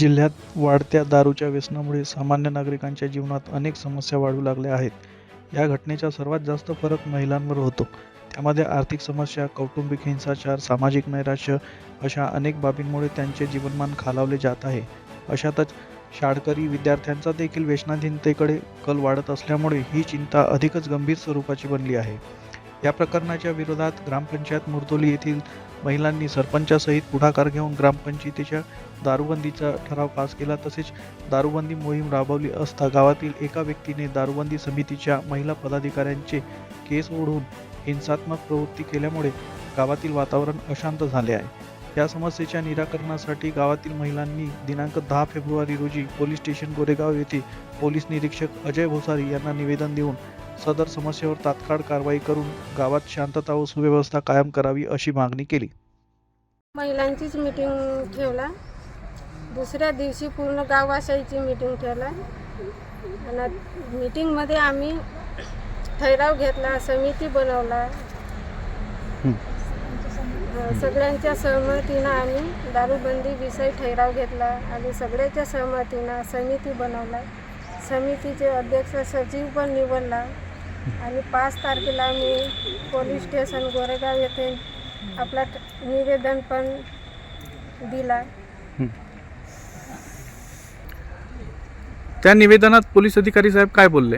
जिल्ह्यात वाढत्या दारूच्या व्यसनामुळे सामान्य नागरिकांच्या जीवनात अनेक समस्या वाढू लागल्या आहेत. या घटनेचा सर्वात जास्त फरक महिलांवर होतो. त्यामध्ये आर्थिक समस्या कौटुंबिक हिंसाचार सामाजिक नैराश्य अशा अनेक बाबींमुळे त्यांचे जीवनमान खालावले जात आहे. अशातच शाळकरी विद्यार्थ्यांचा देखील व्यसनाधीनतेकडे कल वाढत असल्यामुळे ही चिंता अधिकच गंभीर स्वरूपाची बनली आहे. या प्रकरणाच्या विरोधात ग्रामपंचायत मुर्दोली येथील महिलांनी सरपंचासहित पुढाकार घेऊन ग्रामपंचायतीच्या दारूबंदीचा ठराव पास केला. तसेच दारूबंदी मोहीम राबवली असता गावातील एका व्यक्तीने दारूबंदी समितीच्या महिला पदाधिकाऱ्यांचे केस ओढून हिंसात्मक प्रवृत्ती केल्यामुळे गावातील वातावरण अशांत झाले आहे. या समस्येच्या निराकरणासाठी गावातील महिलांनी दिनांक दहा फेब्रुवारी रोजी पोलीस स्टेशन गोरेगाव येथे पोलीस निरीक्षक अजय भोसारी यांना निवेदन देऊन सदर समस्येवर तात्काळ कारवाई करून गावात शांतता व सुव्यवस्था कायम करावी अशी मागणी केली. महिलांचीच मीटिंग ठेवला. दुसऱ्या दिवशी पूर्ण गाववाशाईची मीटिंग ठेवला. आणि मीटिंगमध्ये आम्ही ठराव घेतला समिती बनवला. सगळ्यांच्या सहमतीनं आम्ही दारूबंदी विषयी ठराव घेतला आणि सगळ्याच्या सहमतीनं समिती बनवला. समितीचे अध्यक्ष सचिव पण निवडला. आणि पाच तारखेला आम्ही पोलीस स्टेशन गोरेगाव येथे आपला निवेदन पण दिला. त्या निवेदनात पोलीस अधिकारी साहेब काय बोलले?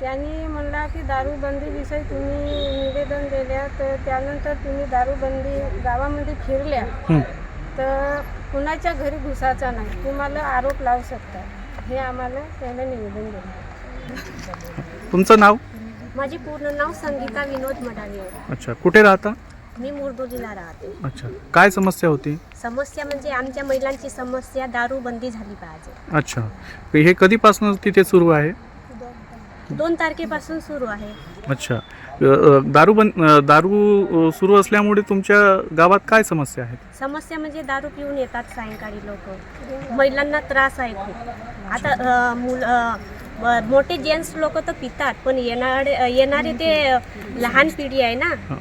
त्यांनी म्हणला की दारूबंदीविषयी तुम्ही निवेदन दिल्या तर त्यानंतर तुम्ही दारूबंदी गावामध्ये फिरल्या. तर कुणाच्या घरी घुसाचा नाही? तुम्हाला आरोप लावू शकता. हे आम्हाला त्याने निवेदन दिलं. तुमचं नाव? माझे पूर्ण नाव संगीता विनोद मडावी. आहे अच्छा कुठे राहता? मी मुरदोलीला राहते. अच्छा काय समस्या होती? समस्या म्हणजे आमच्या महिलांची समस्या दारूबंदी झाली पाहिजे. अच्छा हे कधीपासून तिथे सुरू आहे? दोन तारखेपासून सुरू आहे. अच्छा अ, अ, दारू अ, दारू अ, सुरू असल्यामुळे तुमच्या गावात काय समस्या आहेत? समस्या म्हणजे दारू पिऊन येतात सायंकाळी लोक. महिलांना त्रास आहे खूप. आता अ, मुल अ, मोठे जेंट्स लोक तर पितात पण येणारे येणारे ते लहान पिढी आहे ना हा.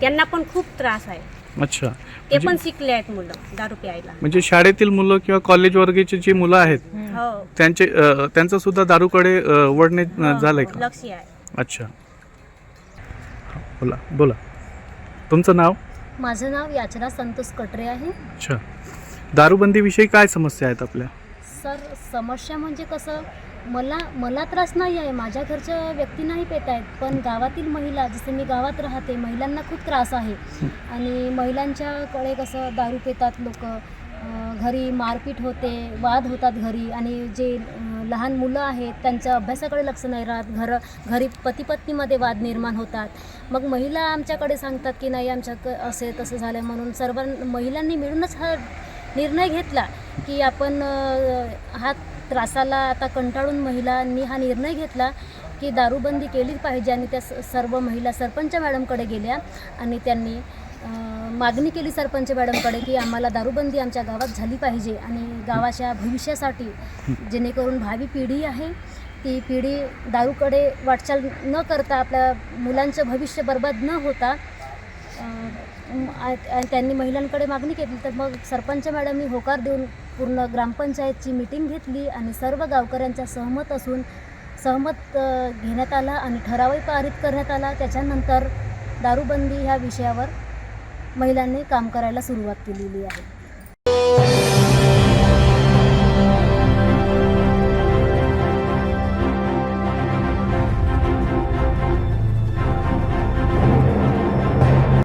त्यांना पण खूप त्रास आहे. अच्छा. ते पण शिकले आहेत मुलं दारू प्यायला. म्हणजे शाळेतील मुलं किंवा कॉलेज वर्गाची जी मुलं आहेत हो. त्यांचे त्यांचं सुद्धा दारूकडे वळणे अ, झालंय का? लक्ष आहे. अच्छा. बोला बोला. तुमचं नाव? माझं नाव याचना संतोष कटरे आहे. अच्छा. दारूबंदीविषयी काय समस्या आहेत आपल्या? सर समस्या म्हणजे कसं मला मला त्रास नाही आहे. माझ्या घरच्या व्यक्तींनाही पेत आहेत. पण गावातील महिला जसे मी गावात राहते महिलांना खूप त्रास आहे. आणि महिलांच्याकडे कसं दारू पितात लोक घरी मारपीट होते वाद होतात घरी. आणि जे लहान मुलं आहेत त्यांच्या अभ्यासाकडे लक्ष नाही राहत. घर घरी पती पत्नीमध्ये वाद निर्माण होतात. मग महिला आमच्याकडे सांगतात की नाही आमच्या असे तसं झालं. म्हणून सर्व महिलांनी मिळूनच हा निर्णय घेतला. की आपण हा त्रासाला आता कंटाळून महिलांनी हा निर्णय घेतला की दारूबंदी केलीच पाहिजे आणि त्या स- सर्व महिला सरपंच मॅडमकडे गेल्या आणि त्यांनी मागणी केली सरपंच मॅडमकडे की आम्हाला दारूबंदी आमच्या गावात झाली पाहिजे आणि गावाच्या भविष्यासाठी जेणेकरून भावी पिढी आहे ती पिढी दारूकडे वाटचाल न करता आपल्या मुलांचं भविष्य बर्बाद न होता त्यांनी महिलांकडे मागणी केली तर मग सरपंच मॅडमनी होकार देऊन पूर्ण ग्रामपंचायतची मीटिंग घेतली आणि सर्व गावकऱ्यांच्या सहमत असून सहमत घेण्यात आला आणि ठरावही पारित करण्यात आला. त्याच्यानंतर दारूबंदी ह्या विषयावर महिलांनी काम करायला सुरुवात केलेली आहे.